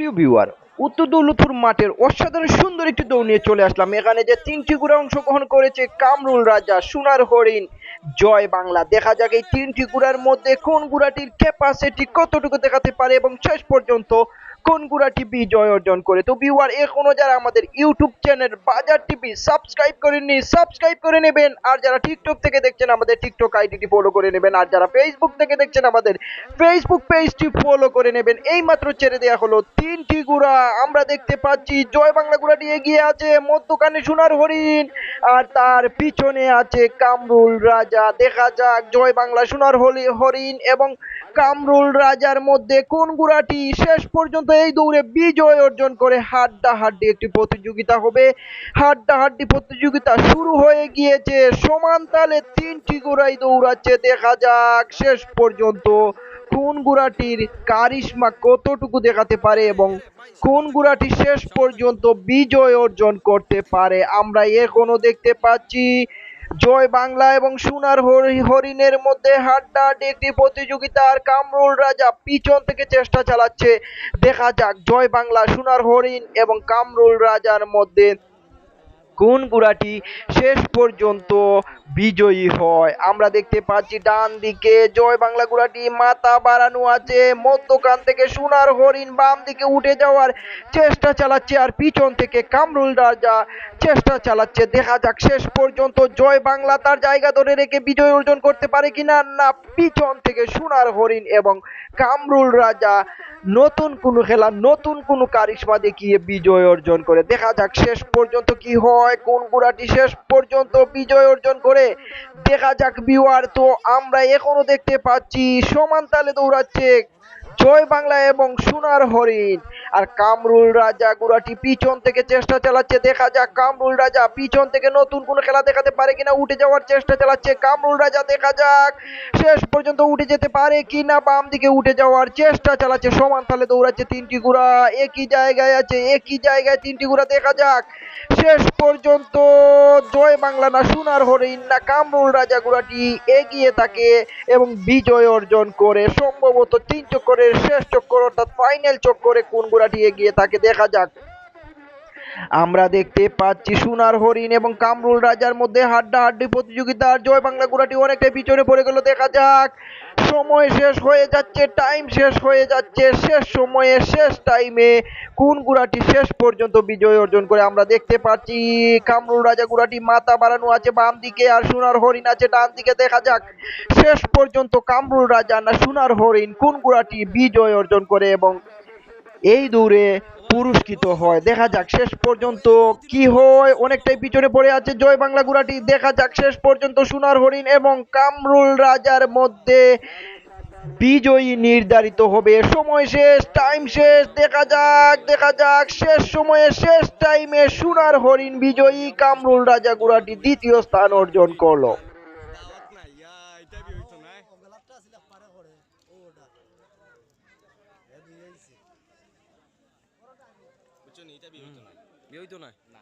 সুপ্রিয় ভিউয়ার উত্তর দৌলতপুর মাঠের অসাধারণ সুন্দর একটি দৌড় নিয়ে চলে আসলাম। এখানে যে তিনটি গুড়ে অংশগ্রহণ করেছে কামরুল রাজা, সোনার হরিণ, জয় বাংলা। দেখা যাক এই তিনটি গুড়ার মধ্যে কোন গুড়াটির ক্যাপাসিটি কতটুকু দেখাতে পারে এবং শেষ পর্যন্ত কোন গুড়া টিভি জয় অর্জন করে? তো ভিউয়ার এখনও যারা আমাদের YouTube channel Bazar TV subscribe করেননি সাবস্ক্রাইব করে নেবেন। আর যারা টিকটক থেকে দেখছেন, আমাদের টিকটক আইডিটি ফলো করে নেবেন। আর যারা ফেসবুক থেকে দেখছেন, আমাদের ফেসবুক পেজটি ফলো করে নেবেন। এই মাত্র ছেড়ে দেওয়া হলো তিনটি গুড়া। আমরা দেখতে পাচ্ছি, জয় বাংলা গুড়াটি এগিয়ে আছে, মধ্যখানে সোনার হরিণ। আর তার পিছনে আছে কামরুল রাজা। দেখা যাক, জয় বাংলা সোনার হরিণ এবং কামরুল রাজার মধ্যে কোন গুড়াটি শেষ পর্যন্ত এই দৌড়ে বিজয় অর্জন করে হাড্ডা হাড্ডি একটি প্রতিযোগিতা হবে। হাড্ডা হাড্ডি প্রতিযোগিতা শুরু হয়ে গিয়েছে। সমান তালে তিনটি গোড়াই দৌড়াচ্ছে। দেখা যাক, শেষ পর্যন্ত কোন গুড়াটির কারিশমা কতটুকু দেখাতে পারে এবং কোন গুড়াটি শেষ পর্যন্ত বিজয় অর্জন করতে পারে। আমরা এখনও দেখতে পাচ্ছি জয় বাংলা এবং সোনার হরি- হরিণের মধ্যে হাড্ডাহাড্ডি একটি প্রতিযোগিতার কামরুল রাজা পিছন থেকে চেষ্টা চালাচ্ছে। দেখা যাক, জয় বাংলা, সোনার হরিণ এবং কামরুল রাজার মধ্যে কোন শেষ পর্যন্ত বিজয়ী হয়। আমরা দেখতে পাচ্ছি ডান দিকে, জয় বাংলা গুড়াটি মাথা বাড়ানো আছে। মধ্যখান থেকে সোনার হরিণ বাম দিকে উঠে যাওয়ার চেষ্টা চালাচ্ছে আর পিছন থেকে কামরুল রাজা চেষ্টা চালাচ্ছে। দেখা যাক শেষ পর্যন্ত জয় বাংলা তার জায়গা ধরে রেখে বিজয় অর্জন করতে পারে কিনা। না, পিছন থেকে সোনার হরিণ এবং কামরুল রাজা নতুন কোনো খেলা, নতুন কোনো কারিশমা দেখিয়ে বিজয় অর্জন করে। দেখা যাক শেষ পর্যন্ত কি হয়, কোন গুড়াটি শেষ পর্যন্ত বিজয় অর্জন করে। দেখা যাক বিওয়ার তো আমরা এখনও দেখতে পাচ্ছি, সমান তালে দৌড়াচ্ছে জয় বাংলা এবং সোনার হরিণ। আর কামরুল রাজা গুড়াটি পিছন থেকে চেষ্টা চালাচ্ছে, দেখা যাক কামরুল রাজা পিছন থেকে নতুন কোনো খেলা দেখাতে পারে কিনা, উঠে যাওয়ার চেষ্টা চালাচ্ছে, কামরুল রাজা দেখা যাক শেষ পর্যন্ত উঠে যেতে পারে কিনা, বাম দিকে উঠে যাওয়ার চেষ্টা চালাচ্ছে, সমান তালে দৌড়াচ্ছে তিনটি গুড়া, একই জায়গায় আছে, একই জায়গায় তিনটি গুড়া, দেখা যাক শেষ পর্যন্ত জয় বাংলা না সোনার হরিণ না কামরুল রাজা গুড়াটি এগিয়ে থাকে এবং বিজয় অর্জন করে, সম্ভবত তিন চক্করের শেষ চক্কর অর্থাৎ ফাইনাল চক্করে কোন গুড়াটি এগিয়ে থাকে, দেখা যাক। আমরা দেখতে পাচ্ছি সোনার হরিণ এবং কামরুল রাজার মধ্যে হাড্ডাহাড্ডি প্রতিযোগিতা আর জয় বাংলা গুড়াটি অনেকটাই পিছনে পড়ে গেল, দেখা যাক। সময় শেষ হয়ে যাচ্ছে টাইম শেষ হয়ে যাচ্ছে, শেষ সময়ে, শেষ টাইমে কোন গুড়াটি শেষ পর্যন্ত বিজয় অর্জন করে আমরা দেখতে পাচ্ছি। কামরুল রাজা গুড়াটি মাথা বাড়ানো আছে, বাম দিকে আর সোনার হরিণ আছে, ডান দিকে, দেখা যাক। শেষ পর্যন্ত কামরুল রাজা না সোনার হরিণ কোন গুড়াটি বিজয় অর্জন করে এবং এই দৌড়ে পুরস্কৃত হয়। দেখা যাক শেষ পর্যন্ত কি হয়। অনেকটাই পিছনে পড়ে আছে জয় বাংলা গুড়াটি। দেখা যাক শেষ পর্যন্ত সোনার হরিণ এবং কামরুল রাজার মধ্যে বিজয়ী নির্ধারিত হবে। সময় শেষ টাইম শেষ। দেখা যাক দেখা যাক। শেষ সময়ে শেষ টাইমে সোনার হরিণ বিজয়ী কামরুল রাজা গুড়াটি দ্বিতীয় স্থান অর্জন করল। আইছে এটা বি হইতো না বিয়ে না না।